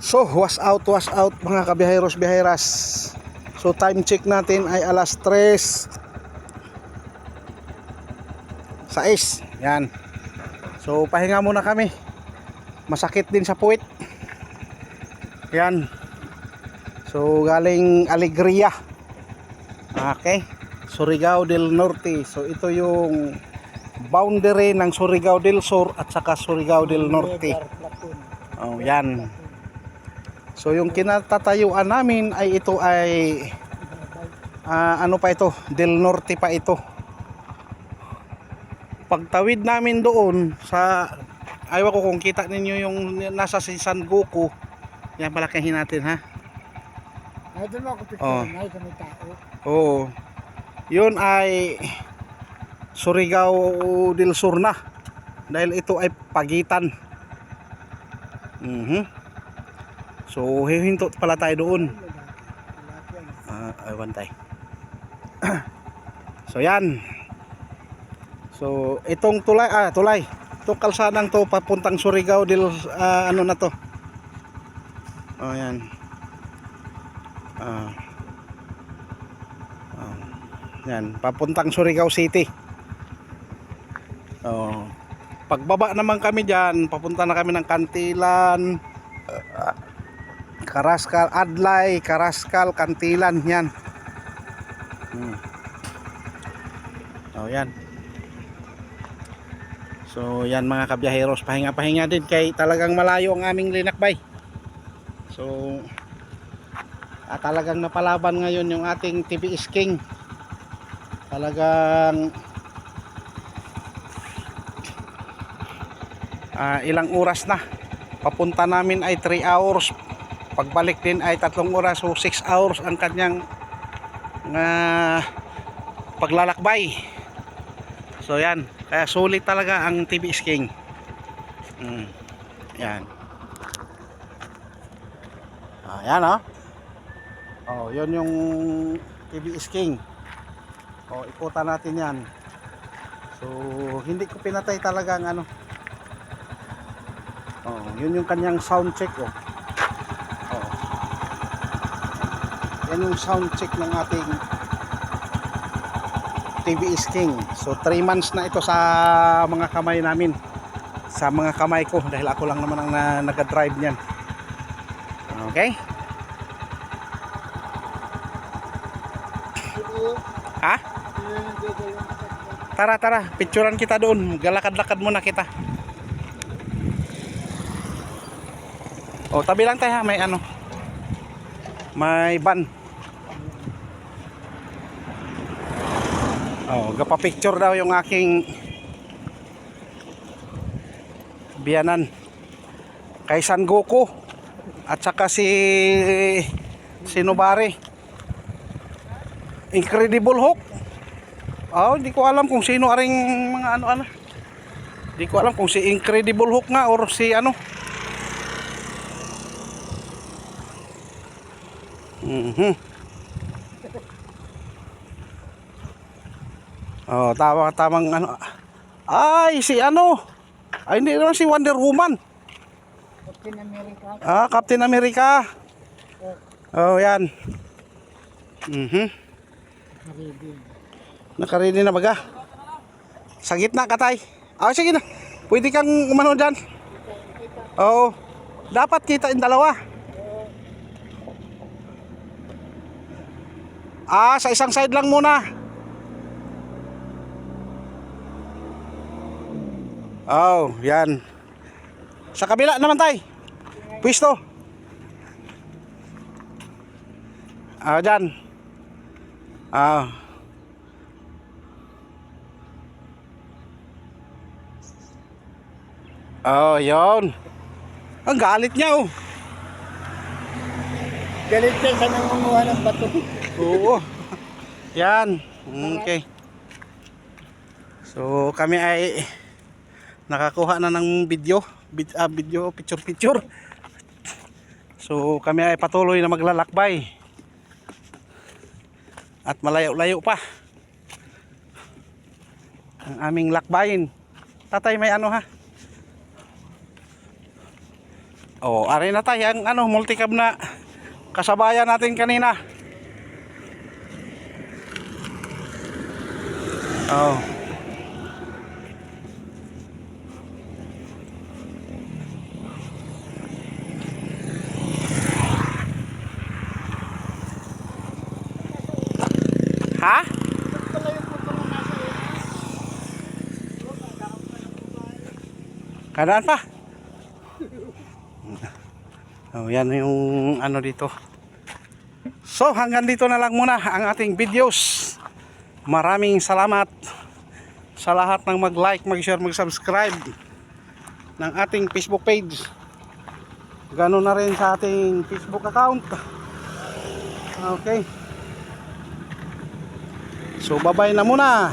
So, was out, was out mga kabiheros, biheras. So, time check natin ay alas 3. Sa is. Yan. So, pahinga muna kami. Masakit din sa puwit. Yan. So, galing Alegria. Okay. Surigao del Norte. So, ito yung boundary ng Surigao del Sur at saka Surigao del Norte. Oh, yan. So yung kinatatayuan namin ay ito ay ah, ano pa ito? Del Norte pa ito. Pagtawid namin doon sa ayaw ko kung kita ninyo yung nasa si San Goku. Yan palakihin natin ha. Ay, doon ako picture. Oh. Ay, kami tao. Oo. Yun ay Surigao del Sur na. Dahil ito ay pagitan. Mhm. So, hihinto pala tayo doon. Ah, ay bantay. so, yan. So, itong tulay, ah, tulay. Itong kalsadang to papuntang Surigao del ah, ano na to. Oh, yan. Ah. Ah. Yan, papuntang Surigao City. Oh. Pagbaba naman kami diyan, papunta na kami ng Kantilan, Karaskal, Adlay, Karaskal, Kantilan, yan. Hmm. Oh, yan. So, yan mga kabiyaheros, pahinga-pahinga din kay talagang malayo ang aming linakbay. So, at talagang napalaban ngayon yung ating TBS King. Talagang ah, ilang oras na. Papunta namin ay 3 hours pagbalik din ay tatlong oras so 6 hours ang kanyang nga paglalakbay. So yan. Kaya sulit talaga ang TBS King mm. yan. Ah, yan oh oh yun yung TBS King oh ikutan natin yan. So hindi ko pinatay talaga ang ano. Oh yun yung kanyang sound check oh Oo. Yan yung sound check ng ating TVS King. So 3 months na ito sa mga kamay namin. Sa mga kamay ko dahil ako lang naman ang na, nag-drive niyan. Okay? Ha? Tara, tara. Picturean kita doon. Galakad-lakad muna kita. O, tabi lang tayo ha. May ano. May ban. Oh, gapa-picture daw yung aking biyanan. Kay San Goku at saka si Sinubari Incredible Hulk. Oh, hindi ko alam kung sino aring mga ano-ano hindi ko alam kung si Incredible Hulk nga or si ano. Mhm. Oh, tama tamang ano. Ay, si ano? Ay, hindi naman si Wonder Woman. Captain America. Ah, Captain America. Oh, yan. Mhm. Nakaready na baga? Sa gitna ka tay. Ah, sige na. Pwede kang umano dyan. Oo. Dapat kita yung dalawa. Ah, sa isang side lang muna. Oh, yan. Sa kabila naman tay. Pwisto. Ah, dyan. Ah. Oh, yon. Ang galit niya oh. Galit siya sa nangunguha ng bato. Oo. Yan. Okay. So kami ay nakakuha na ng video, Vid- ah, video picture picture. So kami ay patuloy na maglalakbay. At malayo-layo pa. Ang aming lakbayin. Tatay may ano ha? Oh, ari na tayo ang ano, multicab na kasabayan natin kanina. Oh. Ha? Kadaan pa. Oh, yan yung ano dito. So, hanggang dito na lang muna ang ating videos. Maraming salamat sa lahat ng mag-like, mag-share, mag-subscribe ng ating Facebook page. Ganoon na rin sa ating Facebook account. Okay. So, bye-bye na muna.